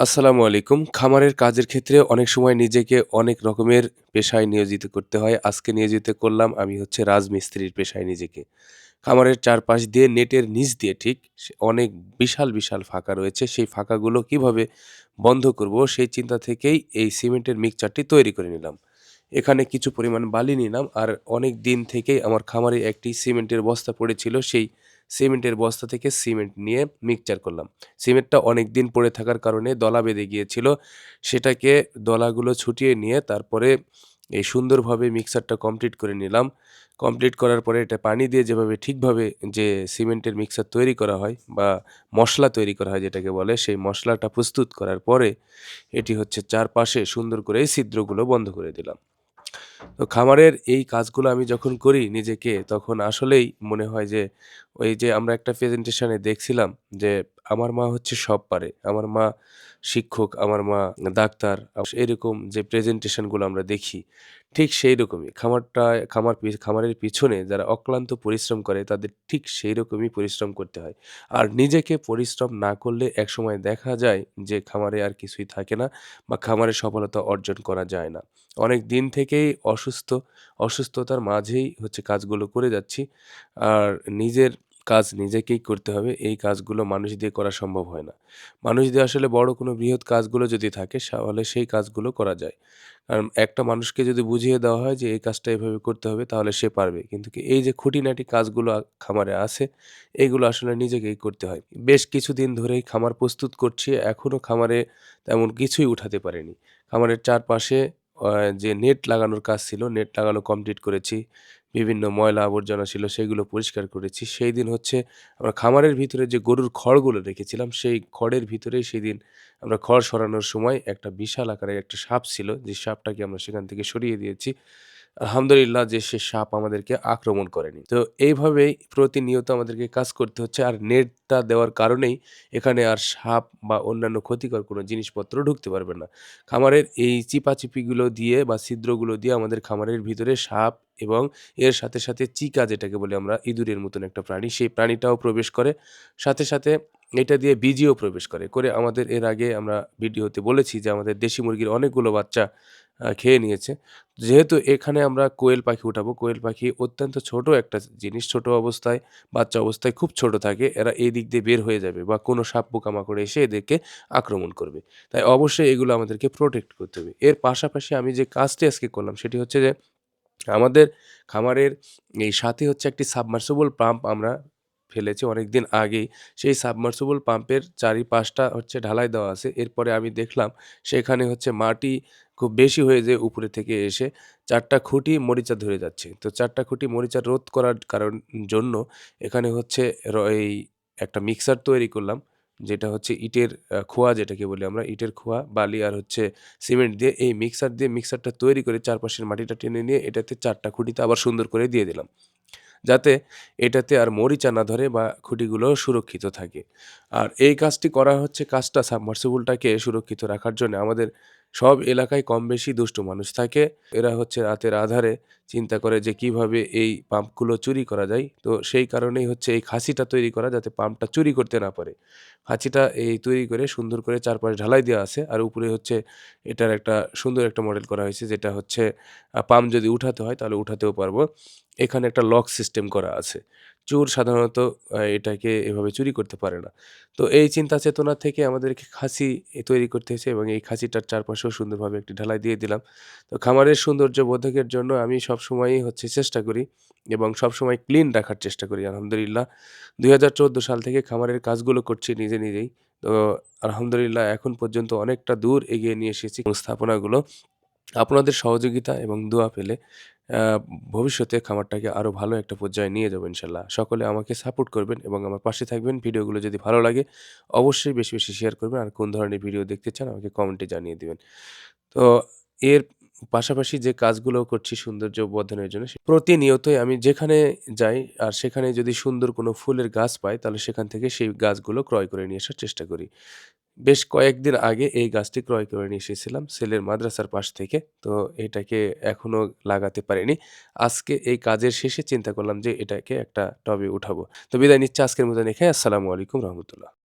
আসসালামু আলাইকুম। খামারের কাজের ক্ষেত্রে অনেক সময় নিজেকে অনেক রকমের পেশায় নিয়োজিত করতে হয়। আজকে নিয়োজিত করলাম আমি হচ্ছে রাজমিস্ত্রির পেশায় নিজেকে। খামারের চারপাশ দিয়ে নেটের নিচ দিয়ে ঠিক অনেক বিশাল, বিশাল ফাঁকা রয়েছে। সেই ফাঁকাগুলো কীভাবে বন্ধ করব সেই চিন্তা থেকেই এই সিমেন্টের মিক্সচারটি তৈরি করে নিলাম। এখানে কিছু পরিমাণ বালি নিলাম আর অনেক দিন থেকেই আমার খামারে একটি সিমেন্টের বস্তা পড়েছিল সেই সিমেন্টের বস্তা থেকে সিমেন্ট নিয়ে মিক্সচার করলাম। সিমেন্টটা অনেক দিন পড়ে থাকার কারণে দলা বেঁধে গিয়েছিল। সেটাকে দলাগুলো ছুটিয়ে নিয়ে তারপরে এই সুন্দরভাবে মিক্সারটা কমপ্লিট করে নিলাম। কমপ্লিট করার পরে এটা পানি দিয়ে যেভাবে ঠিকভাবে যে সিমেন্টের মিক্সার তৈরি করা হয় বা মশলা তৈরি করা হয় যেটাকে বলে, সেই মশলাটা প্রস্তুত করার পরে এটি হচ্ছে চারপাশে সুন্দর করে এই ছিদ্রগুলো বন্ধ করে দিলাম। তো খামারের এই কাজগুলো আমি যখন করি নিজেকে, তখন আসলেই মনে হয় যে, ওই যে আমরা একটা প্রেজেন্টেশনে দেখছিলাম যে আমার মা হচ্ছে সব পারে। আমার মা শিক্ষক, আমার মা ডাক্তার এরকম যে প্রেজেন্টেশনগুলো আমরা দেখি ঠিক সেই রকমই খামারটা খামার খামারের পিছনে যারা অক্লান্ত পরিশ্রম করে তাদের ঠিক সেই রকমই পরিশ্রম করতে হয়। আর নিজেকে পরিশ্রম না করলে একসময় দেখা যায় যে খামারে আর কিছুই থাকে না বা খামারে সফলতা অর্জন করা যায় না। অনেক দিন থেকেই অসুস্থ, অসুস্থতার মাঝেই হচ্ছে কাজগুলো করে যাচ্ছি। আর নিজের কাজ নিজেকেই করতে হবে। এই কাজগুলো মানুষ দিয়ে করা সম্ভব হয় না। মানুষ দিয়ে আসলে বড় কোনো বৃহৎ কাজগুলো যদি থাকে তাহলে সেই কাজগুলো করা যায়। কারণ একটা মানুষকে যদি বুঝিয়ে দেওয়া হয় যে এই কাজটা এভাবে করতে হবে তাহলে সে পারবে। কিন্তু এই যে খুঁটিনাটি কাজগুলো খামারে আছে এগুলো আসলে নিজেকেই করতে হয়। বেশ কিছুদিন ধরেই খামার প্রস্তুত করছি। এখনও খামারে তেমন কিছুই উঠাতে পারেনি খামারের চারপাশে যে নেট লাগানোর কাজ ছিল, নেট লাগানো কমপ্লিট করেছি। বিভিন্ন ময়লা আবর্জনা ছিল, সেগুলো পরিষ্কার করেছি। সেই দিন হচ্ছে আমরা খামারের ভিতরে যে গরুর খড়গুলো রেখেছিলাম, সেই খড়ের ভিতরেই সেই দিন আমরা খড় সরানোর সময় একটা বিশাল আকারের একটা সাপ ছিল, যে সাপটাকে আমরা সেখান থেকে সরিয়ে দিয়েছি। আলহামদুলিল্লাহ যে সে সাপ আমাদেরকে আক্রমণ করেনি। তো এইভাবেই প্রতিনিয়ত আমাদেরকে কাজ করতে হচ্ছে। আর নেটটা দেওয়ার কারণেই এখানে আর সাপ বা অন্যান্য ক্ষতিকর কোনো জিনিসপত্র ঢুকতে পারবে না। খামারের এই চিপাচিপিগুলো দিয়ে বা ছিদ্রগুলো দিয়ে আমাদের খামারের ভিতরে সাপ এবং এর সাথে, সাথে চিকা যেটাকে বলি আমরা ইঁদুরের মতন একটা প্রাণী, সেই প্রাণীটাও প্রবেশ করে। সাথে, সাথে এটা দিয়ে বীজিও প্রবেশ করে। করে আমাদের এর আগে আমরা ভিডিওতে বলেছি যে আমাদের দেশি মুরগির অনেকগুলো বাচ্চা খেয়ে নিয়েছে। যেহেতু এখানে আমরা কোয়েল পাখি উঠাবো, কোয়েল পাখি অত্যন্ত ছোট একটা জিনিস। ছোট অবস্থায়, বাচ্চা অবস্থায় খুব ছোট থাকে। এরা এই দিক দিয়ে বের হয়ে যাবে বা কোনো সাপ পোকামাকড় এসে এদেরকে আক্রমণ করবে। তাই অবশ্যই এগুলো আমাদেরকে প্রোটেক্ট করতে হবে। এর পাশাপাশি আমি যে কাজটি আজকে করলাম সেটি হচ্ছে যে আমাদের খামারের এই সাথে হচ্ছে একটি সাবমার্সিবল পাম্প আমরা ফেলেছি অনেকদিন আগেই। সেই সাবমার্সিবল পাম্পের চারিপাশটা হচ্ছে ঢালাই দেওয়া আছে। এরপরে আমি দেখলাম সেখানে হচ্ছে মাটি খুব বেশি হয়ে যেয়ে উপরে থেকে এসে চারটা খুঁটি মরিচা ধরে যাচ্ছে। তো চারটা খুঁটি মরিচা রোধ করার কারণ জন্য এখানে হচ্ছে এই একটা মিক্সার তৈরি করলাম। যেটা হচ্ছে ইটের খোয়া যেটাকে বলি আমরা। ইটের খোয়া, বালি আর হচ্ছে সিমেন্ট দিয়ে এই মিক্সার দিয়ে মিক্সারটা তৈরি করে চারপাশের মাটিটা টেনে নিয়ে এটাতে চারটা খুঁটিতে আবার সুন্দর করে দিয়ে দিলাম। যাতে এটাতে আর মরিচা না ধরে বা খুঁটিগুলো সুরক্ষিত থাকে। আর এই কাজটি করা হচ্ছে কাজটা সাবমার্সিবলটাকে সুরক্ষিত রাখার জন্য আমাদের সব এলাকায় কম বেশি দুষ্টু মানুষ থাকে। এরা হচ্ছে রাতের আঁধারে চিন্তা করে যে কীভাবে এই পাম্পগুলো চুরি করা যায়। তো সেই কারণেই হচ্ছে এই খাঁচিটা তৈরি করা যাতে পাম্পটা চুরি করতে না পারে। খাঁচিটা এই তৈরি করে সুন্দর করে চারপাশ ঢালাই দেওয়া আছে। আর উপরে হচ্ছে এটার একটা সুন্দর একটা মডেল করা হয়েছে যেটা হচ্ছে পাম্প যদি উঠাতে হয় তাহলে উঠাতেও পারব। এখানে একটা লক সিস্টেম করা আছে। চোর সাধারণত এটাকে এভাবে চুরি করতে পারে না। তো এই চিন্তা চেতনা থেকে আমাদেরকে খাসি তৈরি করতে হয়েছে এবং এই খাসিটার চারপাশেও সুন্দরভাবে একটি ঢালাই দিয়ে দিলাম। তো খামারের সৌন্দর্য বোধকের জন্য আমি সবসময়ই হচ্ছে চেষ্টা করি এবং সবসময় ক্লিন রাখার চেষ্টা করি আলহামদুলিল্লাহ। ২০১৪ সাল থেকে খামারের কাজগুলো করছি নিজে, নিজেই। তো আলহামদুলিল্লাহ এখন পর্যন্ত অনেকটা দূর এগিয়ে নিয়ে এসেছি স্থাপনাগুলো। আপনাদের সহযোগিতা এবং দোয়া পেলে ভবিষ্যতে খামারটাকে আরও ভালো একটা পর্যায়ে নিয়ে যাব ইনশাআল্লাহ। সকলে আমাকে সাপোর্ট করবেন এবং আমার পাশে থাকবেন। ভিডিওগুলো যদি ভালো লাগে অবশ্যই বেশি, বেশি শেয়ার করবেন। আর কোন ধরনের ভিডিও দেখতে চান আমাকে কমেন্টে জানিয়ে দেবেন তো এর পাশাপাশি যে কাজগুলো করছি সৌন্দর্য বর্ধনের জন্য প্রতিনিয়তই আমি যেখানে যাই আর সেখানে যদি সুন্দর কোনো ফুলের গাছ পাই তাহলে সেখান থেকে সেই গাছগুলো ক্রয় করে নিয়ে আসার চেষ্টা করি। বেশ কয়েকদিন আগে এই গাছটি ক্রয় করে নিয়ে এসেছিলাম সেলের মাদ্রাসার পাশ থেকে। তো এটাকে এখনও লাগাতে পারিনি। আজকে এই কাজের শেষে চিন্তা করলাম যে এটাকে একটা টবে উঠাবো। তো বিদায় নিচ্ছে আজকের মতন এখানে। আসসালামু আলাইকুম রহমতুল্লাহ।